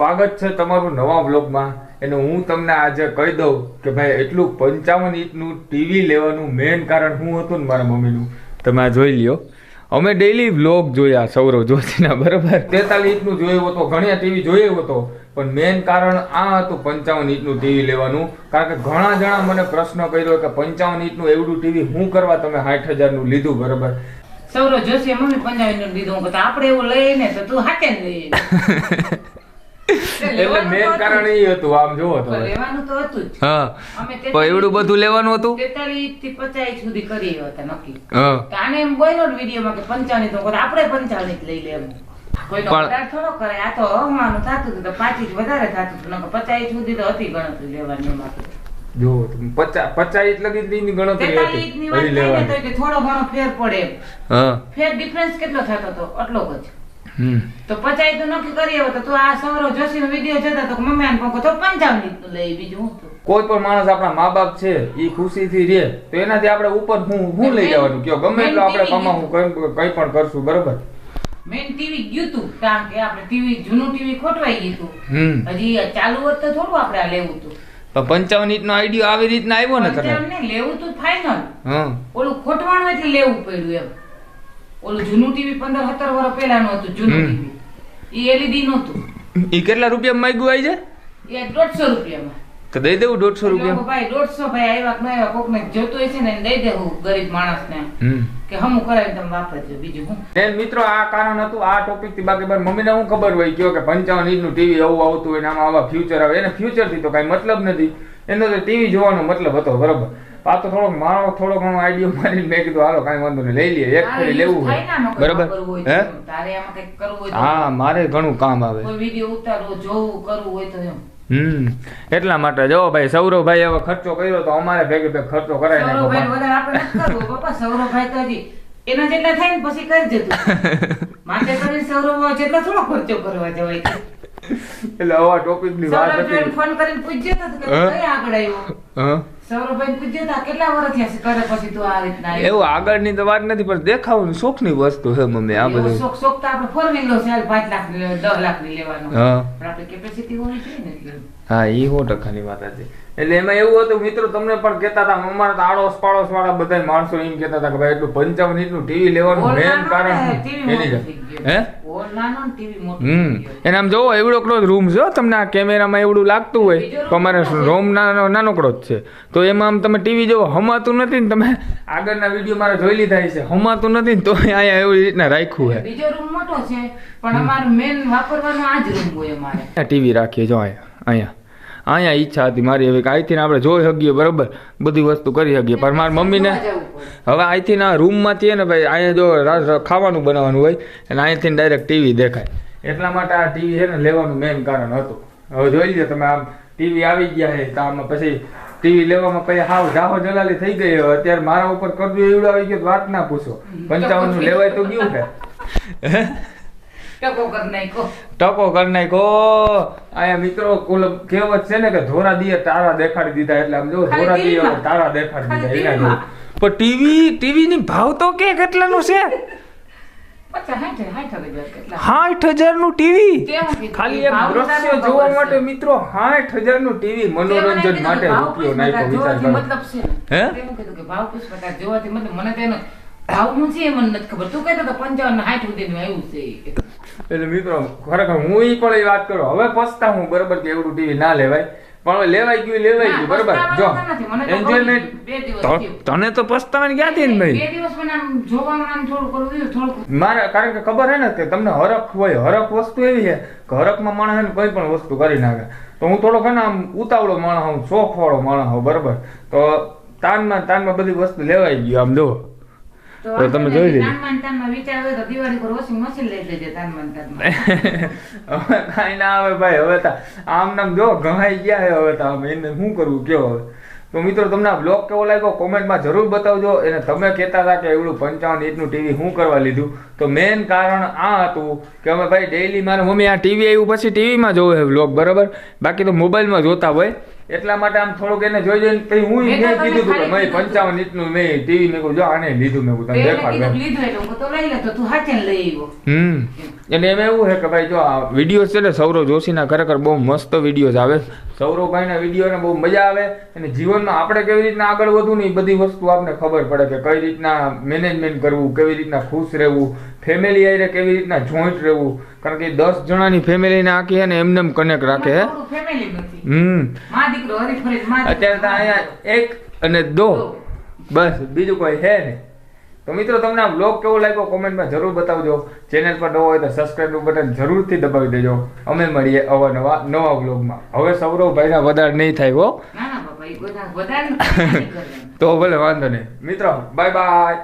સ્વાગત છે તમારું નવા બ્લોગમાં અને હું તમને આજે કહી દઉં કે ભાઈ એટલું પંચાવન ઇંચનું ટીવી લેવાનું મેઇન કારણ શું હતું ને મારા મમ્મીનું. તમે આ જોઈ લ્યો. અમે ડેઈલી વ્લોગ જોયા સૌરવ જોશીના બરાબર? તેતાલીસ ઇંચનું જોયું હતો ઘણા ટીવી જોયું હતો પણ મેઇન કારણ આ હતું પંચાવન ઇંચનું ટીવી લેવાનું. કારણ કે ઘણા જણા મને પ્રશ્ન કર્યો કે પંચાવન ઇંચનું એવડું ટીવી શું કરવા તમે સાઠ હજારનું લીધું બરાબર? સૌરવ જોશી મમ્મી પંજાબી નું લીધું. આપણે એવું લઈએ ને તો તું હાથે લઈએ. એટલે મેઇન કારણ એ હતું આમ જોવો તમે લેવાનું તો હતું જ. હા. અમે એવડું બધું લેવાનું હતું? તેતાલીસથી પચાસ સુધી કરી હતા નક્કી. હા. આને એમ બોલ્યો ને વિડીયોમાં કે પંચાવન તો આપણે પંચાવન જ લઈ લે એમ કોઈનો થોડો કરે આ તો હવાનું થતું તો પાંચ વધારે થતું હતું નકર પચાસ ઇંચ સુધી તો હતી ગણતરી લેવાની એમાં જો પચાસ પચાસ લગી ની ગણતરી હતી. થોડો ઘણો ફેર પડે એમ. હા. ફેર ડિફરન્સ કેટલો થતો હતો? આટલો જ. તો પચાઈ તો નક્કી કરી હવે તો તું આ સૌરવ જોશી નો વીડિયો જોતા તો મમ્મી આને કહું તો પંચાવન. નું લઈ બીજું હું કોઈ પણ માણસ આપણા મા બાપ છે એ ખુશીથી રહે તો એનાથી આપણે ઉપર હું હું લઈ જવાનું? કયો ગમે એટલો આપણે કમાવું કઈ કઈ પણ કરશું બરોબર? મેન ટીવી ગયું તું કારણ કે આપણે ટીવી જૂનું ટીવી ખોટવાઈ ગયું તું હજી ચાલુ હોત તો થોડું આપણે આ લેવું તું તો પંચાવન ઇંચ નો આઈડિયો આવી રીતના આવ્યો ને તને? લેવું તું ફાઈનલ હા. ઓલું ખોટવાનું એટલે લેવું પડ્યું એમ. ઓલું જૂનું ટીવી પંદર સત્તર વર્ષ પહેલાનું હતું જૂનું ટીવી. એ એલઈડી નહોતું. એ કેટલા રૂપિયા માંગ્યું આવી જાય એ દોઢસો રૂપિયામાં. તો દઈ દેવું દોઢસો રૂપિયા. ભાઈ દોઢસો ભાઈ આવ્યા કે ન આવ્યા કોકને જોતો છે ને દઈ દેવું ગરીબ માણસને. ને કે હમ કરાવી તમે વાપરજો બીજું હું? ને મિત્રો આ કારણ હતું આ ટોપિકથી બાકી મમ્મી મમ્મીને હું ખબર હોય કયો કે પંચાવન ઇંચનું ટીવી આવું આવતું હોય ને આમાં આવા ફ્યુચર આવે. એને ફ્યુચરથી તો કઈ મતલબ નથી. એનો તો ટીવી જોવાનો મતલબ હતો બરોબર. આ તો થોડોક મારો થોડો ઘણો આઈડિયો મારી મેં કીધું હાલો કાંઈ વાંધો નહીં લઈ લઈએ એક ફરી લેવું હોય બરોબર. હે? તારે આમાં કંઈક કરવું હોય હા મારે ઘણું કામ આવે. કોઈ વીડિયો ઉતારવો જોવું કરવું હોય તો એમ. હમ એટલા માટે. જો ભાઈ સૌરભભાઈ હવે ખર્ચો કર્યો તો અમારે ભેગે ભેગ ખર્ચો કરાય સૌરભભાઈ નાખો વધારે આપણે નથી કરવું બાપા સૌરભભાઈ તો હજી એના જેટલા થાય ને પછી કરી જતું. માટે કરીને સૌરભ જેટલો થોડો ખર્ચો કરવા જવાય. એટલે આવા ટોપિકની વાત સૌરભભાઈ હતી ફોન કરીને પૂછ્યો તો કે કઈ આગળ આવ્યો? હા? એવું આગળની તો વાત નથી પણ દેખાવું શોખની વસ્તુ છે મમ્મી આ બધું. શોખ શોખ તો આપણે ફોર વ્હીલર છે પાંચ લાખની દસ લાખની લેવાનો. હા. આપણે કેપેસિટી હોવી જોઈએ હા એ સો ટકાની વાત હતી. એટલે એમાં એવું હતું મિત્રો તમને પણ કહેતા હતા અમારા તો આડોશ પાડોશ વાળા બધા માણસો એમ કહેતા હતા કે ભાઈ એટલું પંચાવન એટલું ટીવી લેવાનું મેન કારણ ને એની. હે? હમ. એને આમ જોવો એવડો ક્લોઝ રૂમ છે તમને આ કેમેરામાં એવડું લાગતું હોય તો અમારે? રૂમ નાનો નાનકડો જ છે. તો એમાં આમ તમે ટીવી જોવો હમાતું નથી ને તમે આગળના વીડિયો મારે જોઈ લીધા છે હમાતું નથી ને તો અહીંયા એવી રીતના રાખ્યું છે બીજો રૂમ મોટો છે પણ અમારો મેન વાપરવાનો આ જ રૂમ હોય અમારે. ટીવી રાખીએ જો અહીંયા અહીંયા. અહીંયા ઈચ્છા હતી મારી હવે કે અહીંથી આપણે જોઈ શકીએ બરોબર? બધી વસ્તુ કરી શકીએ. પણ મારી મમ્મીને. હવે અહીંથી ના રૂમમાંથી ને ભાઈ અહીંયા જો ખાવાનું બનાવવાનું હોય અને અહીંથી ડાયરેક્ટ ટીવી દેખાય. એટલા માટે આ ટીવી છે ને લેવાનું મેઇન કારણ હતું. હવે જોઈ લો તમે આમ ટીવી આવી ગયા છે તો આમાં પછી ટીવી લેવામાં પછી હાવ જાહો જલાલી થઈ ગઈ હવે. અત્યારે મારા ઉપર કરજો એવડું આવી ગયું વાત ના પૂછો. પંચાવનનું લેવાય તો ગયું કે? ટકો કર નાખ્યો. ટકો કરી નાખો અહીંયા મિત્રો કુલ કહેવત છે ને કે ધોરા દીએ તારા દેખાડી દીધા એટલે આમ જો ધોરા દીએ તારા દેખાડી દીધા એના. જેવું. પણ ટીવી ટીવી ની ભાવ તો કે કેટલાનો છે? સાઠ હજારનું ટીવી? ખાલી એક દ્રશ્ય જોવા માટે મિત્રો સાઠ હજારનું ટીવી મનોરંજન માટે રૂપિયો નાખ્યો વિચાર મતલબ હે? ભાવ મને છે મને નથી ખબર. તું કહેતો પંચાવન સાઠ સુધીનું આવ્યું છે. એટલે મિત્રો ખરેખર હું ઈ પણ એ વાત કરું. હવે પસતા હું બરાબર કે એવડું ટીવી ના લેવાય. પણ લેવાઈ ગયું લેવાઈ ગયું બરોબર? જો એન્જોયમેન્ટ. તને તો પસ્તાવાની ક્યાંથી ને ભાઈ મારે કારણ કે ખબર હે ને કે તમને હરખ હોય હરખ વસ્તુ એવી છે કે હરખમાં માણસ કોઈ પણ વસ્તુ કરી નાખે. તો હું થોડોક ને આમ ઉતાવળો માણસ હું શોખ વાળો માણસ હું બરોબર? તો તાનમાં તાનમાં બધી વસ્તુ લેવાઈ ગયું આમ જો. તો તો તમે જોઈ લીધું. તાનમાં ને તાનમાં વિચાર હોય તો દિવાળી પર વોશિંગ મશીન લઈ લેજે તાનમાં ને તાનમાં. હવે કાંઈ ના આવે ભાઈ હવે તો આમ નામ જો ઘણાઈ ગયા છે હવે તો એને શું કરવું કયો હવે? તો મિત્રો તમને આ બ્લોગ કેવો લાગ્યો? કોમેન્ટમાં જરૂર બતાવજો. અને તમે કહેતા હતા કે એવડું પંચાવન ઇંચનું ટીવી શું કરવા લીધું. તો મેઇન કારણ આ હતું કે અમે ભાઈ ડેઈલી મારા મમ્મી આ ટીવી આવ્યું પછી ટીવીમાં જોવે હોય બ્લોગ બરાબર? બાકી તો મોબાઈલમાં જોતા હોય. એટલા માટે આમ થોડુંક એને જોઈ જોઈને પછી હું મેં કીધું હતું કે મેં પંચાવન ઇંચનું નહીં ટીવી મેં કહું જો આને લીધું મેં તને દેખાડ લીધું એટલે હું તો લઈ લેતો તું હાચે લઈ આવ્યો. હમ. એટલે એમાં એવું છે કે ભાઈ જો આ વીડિયો છે ને સૌરવ જોશીના ખરેખર બહુ મસ્ત વિડીયોઝ આવે. સૌરવભાઈના વિડીયોને બહુ મજા આવે અને જીવનમાં આપણે કેવી રીતના આગળ વધવું ને એ બધી વસ્તુ આપણને ખબર પડે કે કઈ રીતના મેનેજમેન્ટ કરવું કેવી રીતના ખુશ રહેવું ફેમિલી આઈને કેવી રીતના જોઈન્ટ રહેવું? કારણ કે દસ જણાની ફેમિલીને આખી અને એમને કનેક્ટ રાખે હમ. અત્યારે તો અહીંયા એક અને દો. બસ બીજું કોઈ હે નહીં. તો મિત્રો તમને આ બ્લોગ કેવો લાગ્યો? કોમેન્ટમાં જરૂર બતાવજો. ચેનલ પર નવો હોય તો સબસ્ક્રાઇબ બટન જરૂરથી દબાવી દેજો. અમે મળીએ અવાનવા નવા બ્લોગમાં હવે સૌરવભાઈના વધારે નહીં થાય હો. તો ભલે વાંધો નહીં. મિત્રો બાય બાય